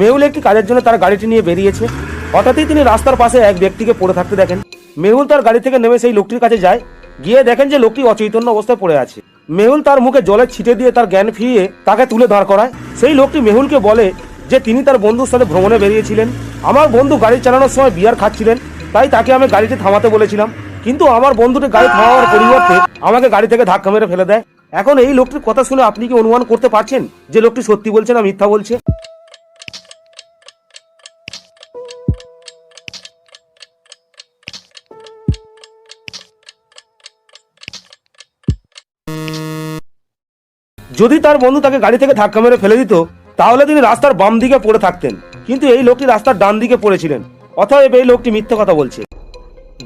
মেহুল একটি কাজের জন্য তার গাড়িটি নিয়ে বেরিয়েছে। হঠাৎই তিনি রাস্তার পাশে এক ব্যক্তিকে পড়ে থাকতে দেখেন। মেহুল তার গাড়ি থেকে নেমে সেই লোকটির কাছে যায়। গিয়ে দেখেন যে লোকটি অচৈতন্য অবস্থায় পড়ে আছে। মেহুল তার মুখে জলের ছিটে দিয়ে তার জ্ঞান ফিরিয়ে তাকে তুলে দাঁড় করায়। সেই লোকটি মেহুলকে বলে যে, তিনি তার বন্ধুর সাথে ভ্রমণে বেরিয়েছিলেন। আমার বন্ধু গাড়ি চালানোর সময় বিয়ার খাচ্ছিলেন, তাই তাকে আমি গাড়িটি থামাতে বলেছিলাম। কিন্তু আমার বন্ধুটি গাড়ি থামাবার পরিবর্তে আমাকে গাড়ি থেকে ধাক্কা মেরে ফেলে দেয়। এখন এই লোকটির কথা শুনে আপনি কি অনুমান করতে পারছেন যে লোকটি সত্যি বলছে না মিথ্যা বলছে? যদি তার বন্ধু তাকে গাড়ি থেকে ধাক্কা মেরে ফেলে দিত, তাহলে তিনি রাস্তার বাম দিকে পড়ে থাকতেন। কিন্তু এই লোকটি রাস্তার ডান দিকে পড়েছিলেন। অতএব এই লোকটি মিথ্যে কথা বলছে।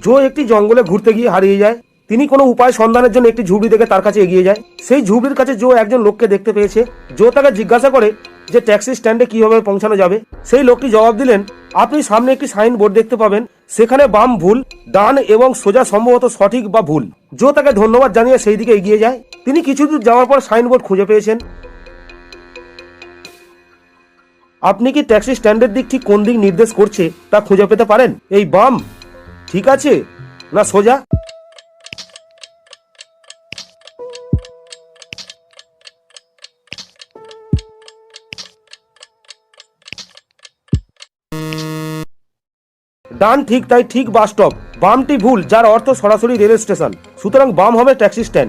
জো একটি জঙ্গলে ঘুরতে গিয়ে হারিয়ে যায়। তিনি কোনো উপায় সন্ধানের জন্য একটি ঝুবড়ি দেখে তার কাছে এগিয়ে যায়। সেই ঝুবড়ির কাছে জো একজন লোককে দেখতে পেয়েছে। জো তাকে জিজ্ঞাসা করে যে ট্যাক্সি স্ট্যান্ডে কীভাবে পৌঁছানো যাবে। সেই লোকটি জবাব দিলেন, আপনি সামনে একটি সাইন বোর্ড দেখতে পাবেন। সেখানে বাম ভুল, ডান এবং সোজা সম্ভবত সঠিক বা ভুল। জো তাকে ধন্যবাদ জানিয়ে সেই দিকে এগিয়ে যায়। তিনি কিছু দূর যাওয়ার পর সাইনবোর্ড খুঁজে পেয়েছেন। আপনি কি ট্যাক্সি স্ট্যান্ডের দিক ঠিক কোন দিক নির্দেশ করছে তা খুঁজে পেতে পারেন? এই বাম, ঠিক আছে? না সোজা? ডান ঠিক, তাই ঠিক বাস স্টপ। বামটি ভুল, যার অর্থ সরাসরি রেল স্টেশন। সুতরাং বাম হবে ট্যাক্সি স্ট্যান্ড।